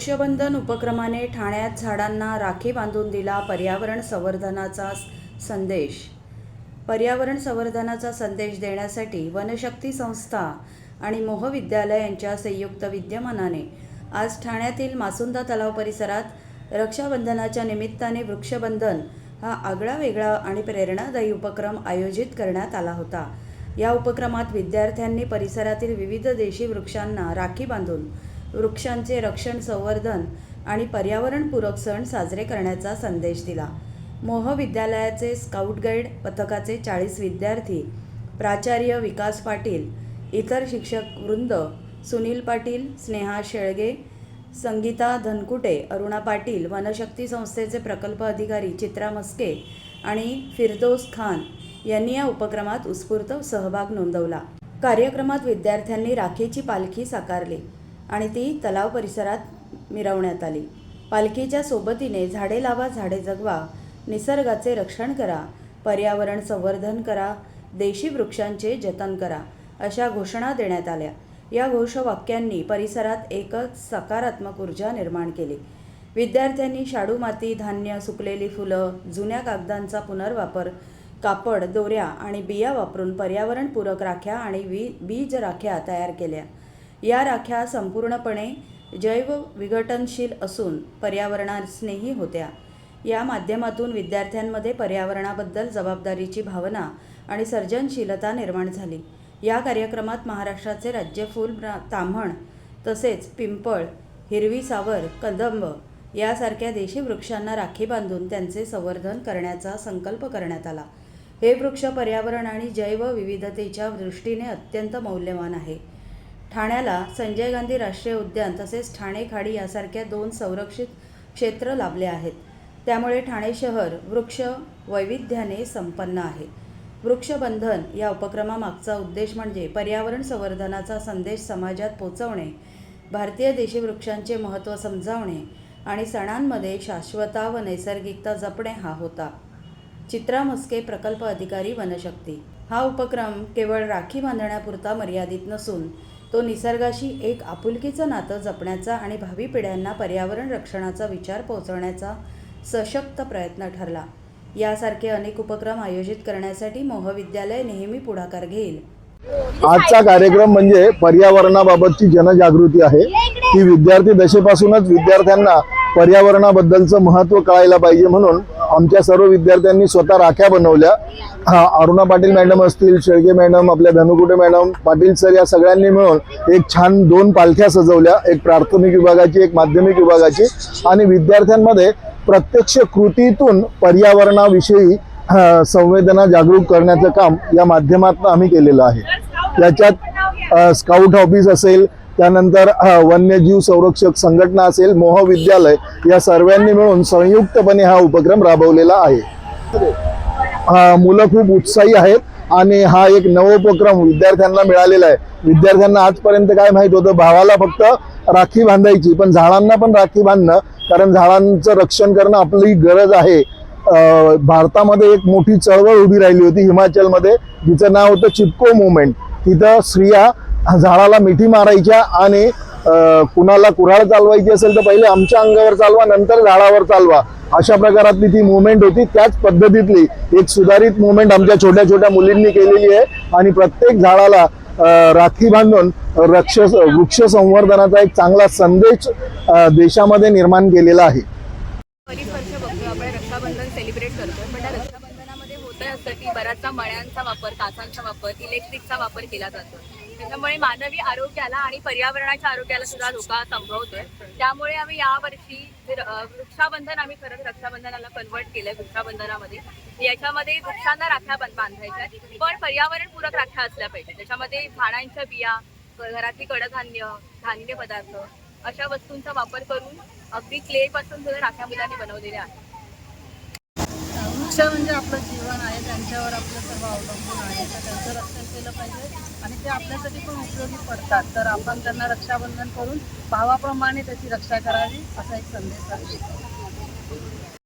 वृक्षबंधन उपक्रमाने ठाण्यात झाडांना राखी बांधून दिला पर्यावरण संवर्धनाचा संदेश. पर्यावरण संवर्धनाचा संदेश देण्यासाठी वनशक्ती संस्था आणि मोहविद्यालय यांच्या संयुक्त विद्यमानाने आज ठाण्यातील मासुंदा तलाव परिसरात रक्षाबंधनाच्या निमित्ताने वृक्षबंधन हा आगळा वेगळा आणि प्रेरणादायी उपक्रम आयोजित करण्यात आला होता. या उपक्रमात विद्यार्थ्यांनी परिसरातील विविध देशी वृक्षांना राखी बांधून वृक्षांचे रक्षण संवर्धन आणि पर्यावरणपूरक सण साजरे करण्याचा संदेश दिला. मोह विद्यालयाचे स्काउट गाईड पथकाचे चाळीस विद्यार्थी प्राचार्य विकास पाटील इतर शिक्षक वृंद सुनील पाटील स्नेहा शेळगे संगीता धनकुटे अरुणा पाटील वनशक्ती संस्थेचे प्रकल्प अधिकारी चित्रा मस्के आणि फिरदोस खान यांनी या उपक्रमात उत्स्फूर्त सहभाग नोंदवला. कार्यक्रमात विद्यार्थ्यांनी राखीची पालखी साकारली. आणि ती तलाव परिसरात मिरवण्यात आली. पालखीच्या सोबतीने झाडे लावा झाडे जगवा निसर्गाचे रक्षण करा पर्यावरण संवर्धन करा देशी वृक्षांचे जतन करा अशा घोषणा देण्यात आल्या. या घोषवाक्यांनी परिसरात एकच सकारात्मक ऊर्जा निर्माण केली. विद्यार्थ्यांनी शाडू माती धान्य सुकलेली फुलं जुन्या कागदांचा पुनर्वापर कापड दोऱ्या आणि बिया वापरून पर्यावरणपूरक राख्या आणि वी बीज राख्या तयार केल्या. या राख्या संपूर्णपणे जैव विघटनशील असून पर्यावरणास्नेही होत्या. या माध्यमातून विद्यार्थ्यांमध्ये पर्यावरणाबद्दल जबाबदारीची भावना आणि सर्जनशीलता निर्माण झाली. या कार्यक्रमात महाराष्ट्राचे राज्यफूल ताम्हण तसेच पिंपळ हिरवी सावर कदंब यासारख्या देशी वृक्षांना राखी बांधून त्यांचे संवर्धन करण्याचा संकल्प करण्यात आला. हे वृक्ष पर्यावरण आणि जैवविविधतेच्या दृष्टीने अत्यंत मौल्यवान आहे. ठाण्याला संजय गांधी राष्ट्रीय उद्यान तसेच ठाणे खाडी यासारख्या दोन संरक्षित क्षेत्र लाभले आहेत. त्यामुळे ठाणे शहर वृक्ष वैविध्याने संपन्न आहे. वृक्षबंधन या उपक्रमामागचा उद्देश म्हणजे पर्यावरण संवर्धनाचा संदेश समाजात पोचवणे भारतीय देशी वृक्षांचे महत्त्व समजावणे आणि सणांमध्ये शाश्वता व नैसर्गिकता जपणे हा होता. चित्रा मस्के प्रकल्प अधिकारी वनशक्ती. हा उपक्रम केवळ राखी बांधण्यापुरता मर्यादित नसून तो निसर्गाशी एक आपुलकीचं नातं जपण्याचा आणि भावी पिढ्यांना पर्यावरण रक्षणाचा विचार पोहोचवण्याचा सशक्त प्रयत्न ठरला. यासारखे अनेक उपक्रम आयोजित करण्यासाठी मोहविद्यालय नेहमी पुढाकार घेईल. आजचा कार्यक्रम म्हणजे पर्यावरणाबाबतची जनजागृती आहे. ती विद्यार्थी दशेपासूनच विद्यार्थ्यांना पर्यावरणाबद्दलचं महत्त्व कळायला पाहिजे म्हणून आमच्या सर्व विद्यार्थ्यांनी स्वतः राख्या बनवल्या. अरुणा पाटील मॅडम असतील शेळके मॅडम आपल्या धनुकुटे मॅडम पाटील सर या सगळ्यांनी मिळून एक छान दोन पालख्या सजवल्या. एक प्राथमिक विभागाची एक माध्यमिक विभागाची. आणि विद्यार्थ्यांमध्ये प्रत्यक्ष कृतीतून पर्यावरणाविषयी संवेदना जागरूक करण्याचं काम या माध्यमातून आम्ही केलेलं आहे. याच्यात स्काउट ऑफिस असेल त्यानंतर वन्यजीव संरक्षक संघटना असेल मोहविद्यालय या सर्वांनी मिळून संयुक्तपणे हा उपक्रम राबवलेला आहे. मुलं खूप उत्साही आहेत आणि हा एक नवोपक्रम विद्यार्थ्यांना मिळालेला आहे. विद्यार्थ्यांना आजपर्यंत काय माहीत होतं? भावाला फक्त राखी बांधायची पण झाडांना पण राखी बांधणं कारण झाडांचं रक्षण करणं आपली गरज आहे. भारतामध्ये एक मोठी चळवळ उभी राहिली होती हिमाचलमध्ये जिचं नाव होतं चिपको मुवमेंट. तिथं स्त्रिया झाडाला मिठी मारायच्या आणि कुणाला कुऱ्हाड चालवायची असेल तर पहिले आमच्या अंगावर चालवा नंतर झाडावर चालवा. अशा प्रकारातली ती मुवमेंट होती. त्याच पद्धतीतली एक सुधारित मुवमेंट आमच्या छोट्या छोट्या मुलींनी केलेली आहे. आणि प्रत्येक झाडाला राखी बांधून रक्ष वृक्ष संवर्धनाचा एक चांगला संदेश देशामध्ये निर्माण केलेला आहे. बऱ्याचदा मळ्यांचा वापर काचांचा वापर इलेक्ट्रिकचा वापर केला जातो. त्याच्यामुळे मानवी आरोग्याला आणि पर्यावरणाच्या आरोग्याला सुद्धा धोका संभवतोय. त्यामुळे आम्ही यावर्षी वृक्षाबंधन आम्ही खरंच रक्षाबंधनाला कन्वर्ट केलंय वृक्षाबंधनामध्ये. याच्यामध्ये वृक्षांना राख्या बांधायच्या पण पर्यावरणपूरक राख्या असल्या पाहिजे त्याच्यामध्ये झाडांच्या बिया घरातली कडधान्य धान्य पदार्थ अशा वस्तूंचा वापर करून अगदी क्ले पासून सुद्धा राख्या मुलांनी बनवलेल्या आहेत. शिक्षा म्हणजे आपलं जीवन आहे त्यांच्यावर आपलं सर्व अवलंबून आहे. तर त्यांचं रक्षण केलं पाहिजे आणि ते आपल्यासाठी पण उपयोगी पडतात. तर आपण त्यांना रक्षाबंधन करून भावाप्रमाणे त्याची रक्षा करावी असा एक संदेश आहे.